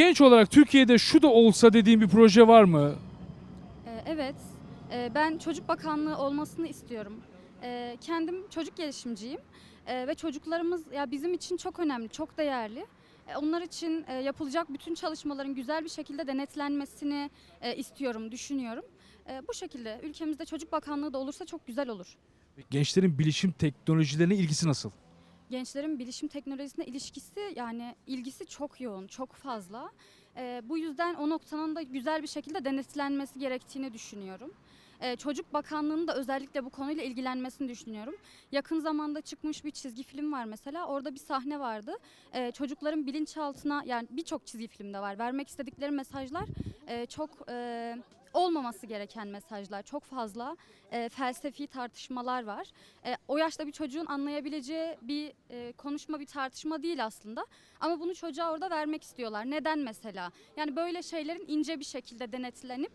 genç olarak Türkiye'de şu da olsa dediğin bir proje var mı? Ee, Evet, Ee, ben Çocuk Bakanlığı olmasını istiyorum. Ee, Kendim çocuk gelişimciyim Ee, ve çocuklarımız ya bizim için çok önemli, çok değerli. Ee, Onlar için e, yapılacak bütün çalışmaların güzel bir şekilde denetlenmesini e, istiyorum, düşünüyorum. Bu şekilde ülkemizde Çocuk Bakanlığı da olursa çok güzel olur. Gençlerin bilişim teknolojilerine ilgisi nasıl? Gençlerin bilişim teknolojisine ilişkisi yani ilgisi çok yoğun, çok fazla. Ee, bu yüzden o noktanın da güzel bir şekilde denetlenmesi gerektiğini düşünüyorum. Ee, Çocuk Bakanlığı'nın da özellikle bu konuyla ilgilenmesini düşünüyorum. Yakın zamanda çıkmış bir çizgi film var mesela. Orada bir sahne vardı. Ee, çocukların bilinçaltına yani birçok çizgi filmde var. Vermek istedikleri mesajlar e, çok e, olmaması gereken mesajlar. Çok fazla e, felsefi tartışmalar var. E, o yaşta bir çocuğun anlayabileceği bir e, konuşma, bir tartışma değil aslında. Ama bunu çocuğa orada vermek istiyorlar. Neden mesela? Yani böyle şeylerin ince bir şekilde denetlenip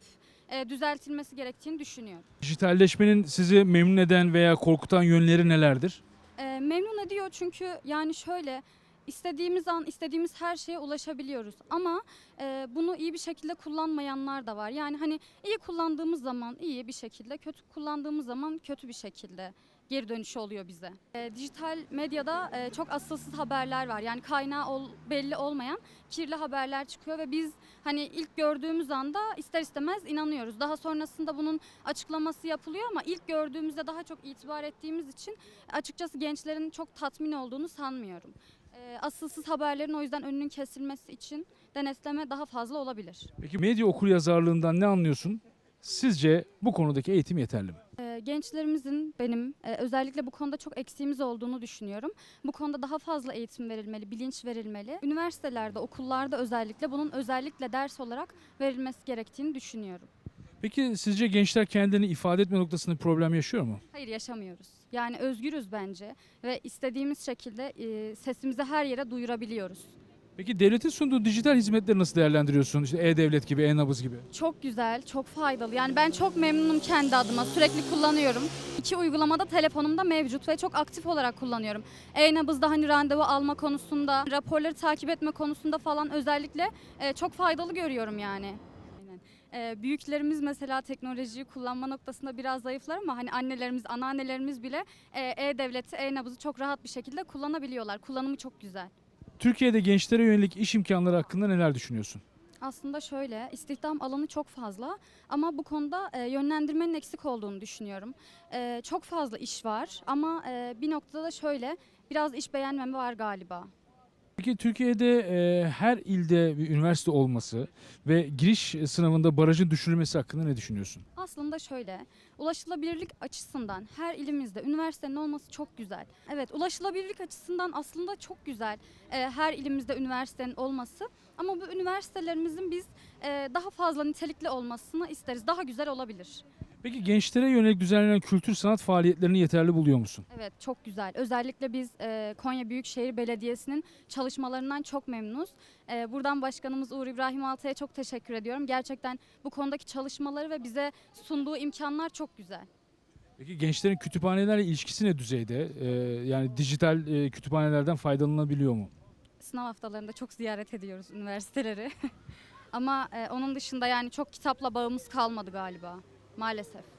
e, düzeltilmesi gerektiğini düşünüyorum. Dijitalleşmenin sizi memnun eden veya korkutan yönleri nelerdir? E, memnun ediyor çünkü yani şöyle istediğimiz an istediğimiz her şeye ulaşabiliyoruz. Ama e, bunu iyi bir şekilde kullanmayanlar da var. Yani hani iyi kullandığımız zaman iyi bir şekilde, kötü kullandığımız zaman kötü bir şekilde geri dönüşü oluyor bize. E, dijital medyada e, çok asılsız haberler var. Yani kaynağı ol- belli olmayan kirli haberler çıkıyor ve biz hani ilk gördüğümüz anda ister istemez inanıyoruz. Daha sonrasında bunun açıklaması yapılıyor ama ilk gördüğümüzde daha çok itibar ettiğimiz için açıkçası gençlerin çok tatmin olduğunu sanmıyorum. E, asılsız haberlerin o yüzden önünün kesilmesi için denetleme daha fazla olabilir. Peki medya okuryazarlığından ne anlıyorsun? Sizce bu konudaki eğitim yeterli mi? Ee, Gençlerimizin benim e, özellikle bu konuda çok eksiğimiz olduğunu düşünüyorum. Bu konuda daha fazla eğitim verilmeli, bilinç verilmeli. Üniversitelerde, okullarda özellikle bunun özellikle ders olarak verilmesi gerektiğini düşünüyorum. Peki sizce gençler kendilerini ifade etme noktasında problem yaşıyor mu? Hayır yaşamıyoruz. Yani özgürüz bence ve istediğimiz şekilde e, sesimizi her yere duyurabiliyoruz. Peki devletin sunduğu dijital hizmetleri nasıl değerlendiriyorsun? İşte e-devlet gibi, e-nabız gibi. Çok güzel, çok faydalı. Yani ben çok memnunum kendi adıma. Sürekli kullanıyorum. İki uygulamada telefonumda mevcut ve çok aktif olarak kullanıyorum. E-nabızda hani randevu alma konusunda, raporları takip etme konusunda falan özellikle e, çok faydalı görüyorum yani. E, büyüklerimiz mesela teknolojiyi kullanma noktasında biraz zayıflar ama hani annelerimiz, anneannelerimiz bile e, e-devleti, e-nabızı çok rahat bir şekilde kullanabiliyorlar. Kullanımı çok güzel. Türkiye'de gençlere yönelik iş imkanları hakkında neler düşünüyorsun? Aslında şöyle, istihdam alanı çok fazla ama bu konuda e, yönlendirmenin eksik olduğunu düşünüyorum. E, çok fazla iş var ama e, bir noktada da şöyle, biraz iş beğenmeme var galiba. Peki Türkiye'de e, her ilde bir üniversite olması ve giriş sınavında barajın düşürülmesi hakkında ne düşünüyorsun? Aslında şöyle, ulaşılabilirlik açısından her ilimizde üniversitenin olması çok güzel. Evet, ulaşılabilirlik açısından aslında çok güzel e, her ilimizde üniversitenin olması. Ama bu üniversitelerimizin biz e, daha fazla nitelikli olmasını isteriz. Daha güzel olabilir. Peki gençlere yönelik düzenlenen kültür sanat faaliyetlerini yeterli buluyor musun? Evet çok güzel. Özellikle biz e, Konya Büyükşehir Belediyesi'nin çalışmalarından çok memnunuz. E, buradan başkanımız Uğur İbrahim Altay'a çok teşekkür ediyorum. Gerçekten bu konudaki çalışmaları ve bize sunduğu imkanlar çok güzel. Peki gençlerin kütüphanelerle ilişkisi ne düzeyde? E, yani dijital e, kütüphanelerden faydalanabiliyor mu? Sınav haftalarında çok ziyaret ediyoruz üniversiteleri. Ama e, onun dışında yani çok kitapla bağımız kalmadı galiba maalesef.